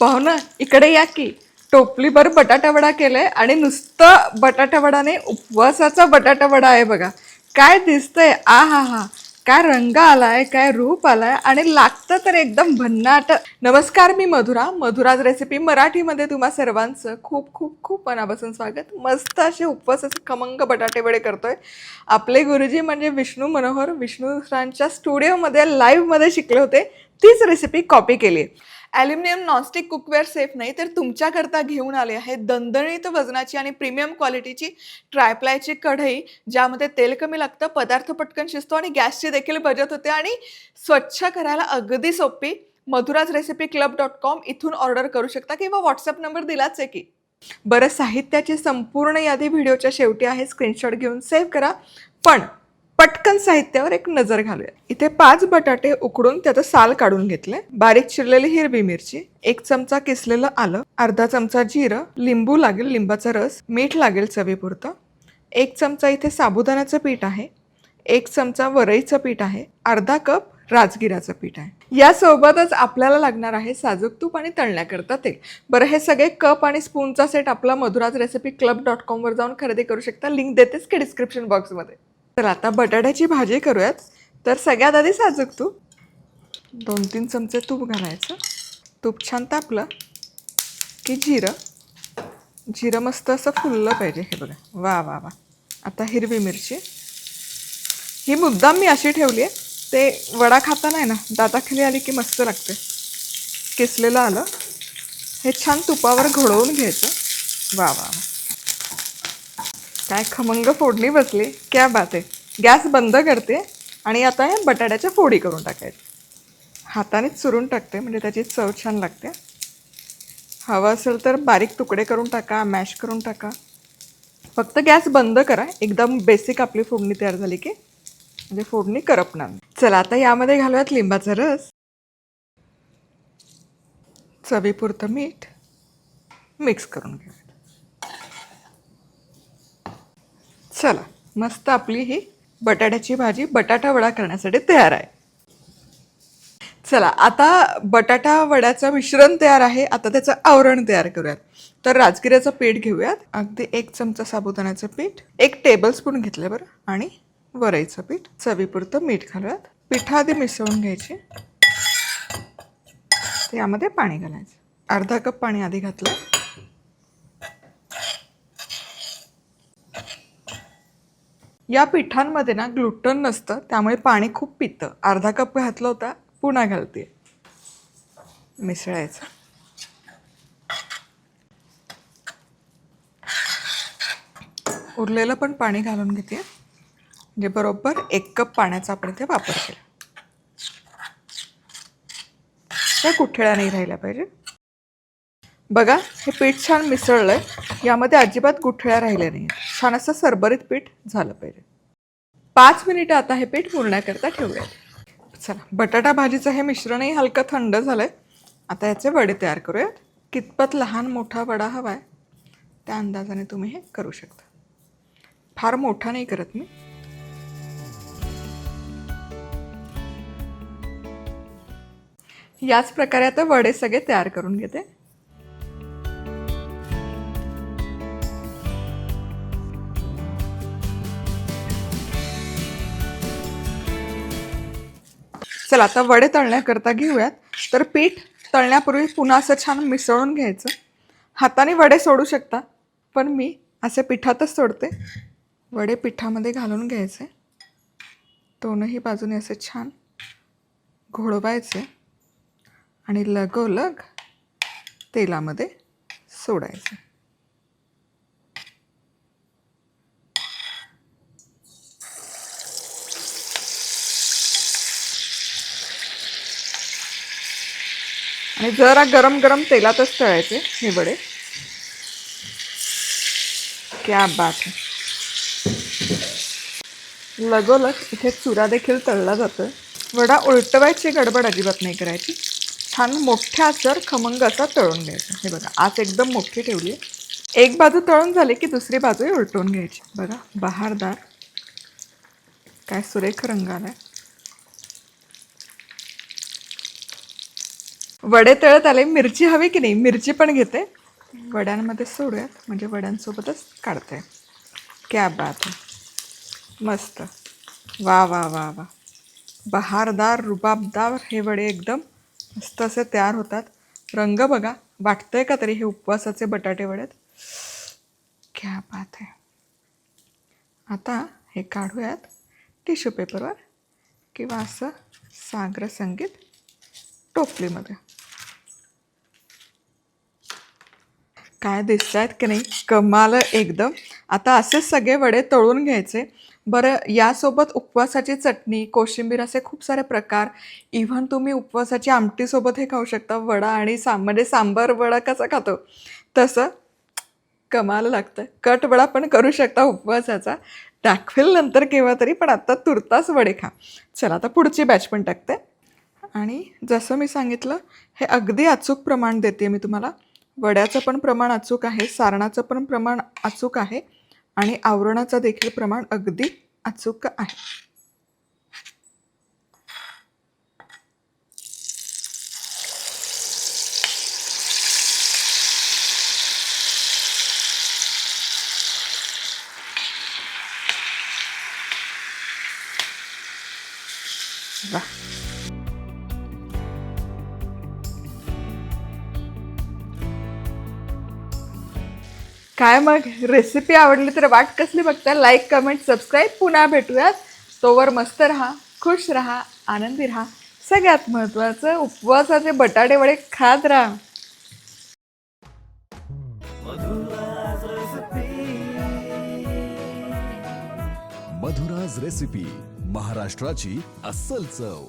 पाहुणा इकडे या की. टोपलीभर बटाटावडा केलाय आणि नुसतं बटाटावडाने उपवासाचा बटाटावडा आहे बघा. काय दिसतंय? आ हा हा काय रंग आलाय काय रूप आलाय आणि लागतं तर एकदम भन्नाट. नमस्कार मी मधुरा. मधुराज रेसिपी मराठीमध्ये तुम्हा सर्वांचं खूप खूप खूप मनापासून स्वागत. मस्त असे उपवासाचे खमंग बटाटेवडे करतोय. आपले गुरुजी म्हणजे विष्णू मनोहर. विष्णू सरांच्या स्टुडिओमध्ये लाईव्हमध्ये शिकले होते. तीच रेसिपी कॉपी केली ॲल्युमिनियम नॉनस्टिक कुकवेअर सेफ नाही तर तुमच्याकरता घेऊन आले आहे दणदणीत वजनाची आणि प्रीमियम क्वालिटीची ट्रायप्लायची कढई ज्यामध्ये तेल कमी लागतं पदार्थ पटकन शिजतो आणि गॅसची देखील बचत होते आणि स्वच्छ करायला अगदी सोपी. मधुराज रेसिपी क्लब डॉट कॉम इथून ऑर्डर करू शकता किंवा व्हॉट्सअप नंबर दिलाच आहे की. बरं साहित्याची संपूर्ण यादी व्हिडिओच्या शेवटी आहे. स्क्रीनशॉट घेऊन सेव्ह करा. पण पटकन साहित्यावर एक नजर घालूया. इथे पाच बटाटे उकडून त्याचं साल काढून घेतले. बारीक चिरलेली हिरवी मिरची एक चमचा किसलेलं आलं अर्धा चमचा जिरं लिंबू लागेल लिंबाचा रस मीठ लागेल चवीपुरतं. एक चमचा इथे साबुदाण्याचं पीठ आहे. एक चमचा वरईचं पीठ आहे. अर्धा कप राजगिराचं पीठ आहे. यासोबतच आपल्याला लागणार आहे साजूक तूप आणि तळण्याकरता तेल. बरं हे सगळे कप आणि स्पूनचा सेट आपला मधुराज रेसिपी क्लब डॉट कॉमवर जाऊन खरेदी करू शकता. लिंक देतेच की डिस्क्रिप्शन बॉक्समध्ये. तर आता बटाट्याची भाजी करूयात. तर सगळ्यात आधी साजूक तूप. दोन तीन चमचे तूप घालायचं. तूप छान तापलं की जिरं. जिरं मस्त असं फुललं पाहिजे हे बघा. वा वा वा. आता हिरवी मिरची. ही मुद्दाम मी अशी ठेवली आहे. ते वडा खाता नाही ना. दाताखाली आली की मस्त लागते. किसलेलं आलं. हे छान तुपावर घोळवून घ्यायचं. वा वा वा. काय खमंग फोडणी बसली? क्या बात आहे. गॅस बंद करते आणि आता हे बटाट्याच्या फोडी करून टाकायच्या हातानेच चुरून टाकते म्हणजे त्याची चव छान लागते. हवं असेल तर बारीक तुकडे करून टाका मॅश करून टाका. फक्त गॅस बंद करा. एकदम बेसिक आपली फोडणी तयार झाली की म्हणजे फोडणी करपणार चला आता यामध्ये घालूयात लिंबाचा रस. चवीपुरतं मीठ मिक्स करून घेऊयात चला मस्त आपली ही बटाट्याची भाजी बटाटा वडा करण्यासाठी तयार आहे. चला आता बटाटा वड्याचं मिश्रण तयार आहे आता त्याचं आवरण तयार करूयात. तर राजगिऱ्याचं पीठ घेऊयात. अगदी एक चमचा साबुदाण्याचं पीठ एक टेबलस्पून घेतलं बरं आणि वरईचं पीठ चवीपुरतं मीठ घालूयात. पिठा आधी मिसळून घ्यायची. त्यामध्ये पाणी घालायचं. अर्धा कप पाणी आधी घातलं. या पिठांमध्ये ना ग्लुटन नसतं त्यामुळे पाणी खूप पितं. अर्धा कप घातलं होता पुन्हा घालते. मिसळायचं. उरलेलं पण पाणी घालून घेते. म्हणजे बरोबर एक कप पाण्याचा आपण इथे वापर केला. त्या गुठळ्या नाही राहिल्या पाहिजे. बघा हे पीठ छान मिसळलं आहे यामध्ये अजिबात गुठळ्या राहिल्या नाही छान असं सरबरीत पीठ झालं पाहिजे. पाच मिनिटं आता हे पीठ मुरण्याकरता ठेवूया चला बटाटा भाजीचं हे मिश्रणही हलकं थंड झालं आहे आता याचे वडे तयार करूयात. कितपत लहान मोठा वडा हवा आहे त्या अंदाजाने तुम्ही हे करू शकता. फार मोठा नाही करत मी. याच प्रकारे आता वडे सगळे तयार करून घेते. चला आता वडे तळण्याकरता घेऊयात. तर पीठ तळण्यापूर्वी पुन्हा असं छान मिसळून घ्यायचं. हाताने वडे सोडू शकता पण मी असे पिठातच सोडते. वडे पिठामध्ये घालून घ्यायचे. दोनही बाजूने असे छान घोळवायचे आणि लगोलग तेलामध्ये सोडायचे. आणि जरा गरम गरम तेलातच तळायचे हे वडे क्या बात लगोलग इथे चुरा देखील तळला जातो वडा उलटवायची गडबड अजिबात नाही करायची. छान मोठ्या आचर खमंग असा तळून घ्यायचा. हे बघा आज एकदम मोठी ठेवली आहे. एक बाजू तळून झाली की दुसरी बाजूही उलटवून घ्यायची. बघा बहारदार. काय सुरेख रंग आहे वडे तळत आले. मिरची हवी की नाही? मिरची पण घेते. वड्यांमध्ये सोडूयात. म्हणजे वड्यांसोबतच काढते. क्या बात आहे मस्त. वा वा वा वा. बहारदार रुबाबदार हे वडे एकदम मस्त असे तयार होतात. रंग बघा. वाटतंय का तरी हे उपवासाचे बटाटे वडेत? क्या बात आहे आता हे काढूयात. टिश्यू पेपरवर किंवा असं सागर संगीत टोपलीमध्ये. काय दिसत आहेत की नाही? कमाल एकदम. आता असेच सगळे वडे तळून घ्यायचे. बरं यासोबत उपवासाची चटणी कोशिंबीर असे खूप सारे प्रकार. इव्हन तुम्ही उपवासाची आमटीसोबत हे खाऊ शकता. वडा आणि सा म्हणजे सांबार वडा कसा खातो? तसं कमाल लागतं कट वडा पण करू शकता उपवासाचा. दाखवेल नंतर केव्हा तरी पण आत्ता तुर्तास वडे खा. चला आता पुढची बॅच पण टाकते. आणि जसं मी सांगितलं हे अगदी अचूक प्रमाण देते मी तुम्हाला. वड्याचं पण प्रमाण अचूक आहे सारणाचं पण प्रमाण अचूक आहे आणि आवरणाचं देखील प्रमाण अगदी अचूक आहे. वा काय मग? रेसिपी आवडली तर वाट कसली बघता? लाईक कमेंट सबस्क्राईब पुन्हा भेटूयात. तोवर मस्त राहा खुश राहा आनंदी राहा. सगळ्यात महत्त्वाचं उपवासाचे बटाटे वडे खात राहा. मधुराज रेसिपी महाराष्ट्राची अस्सल चव.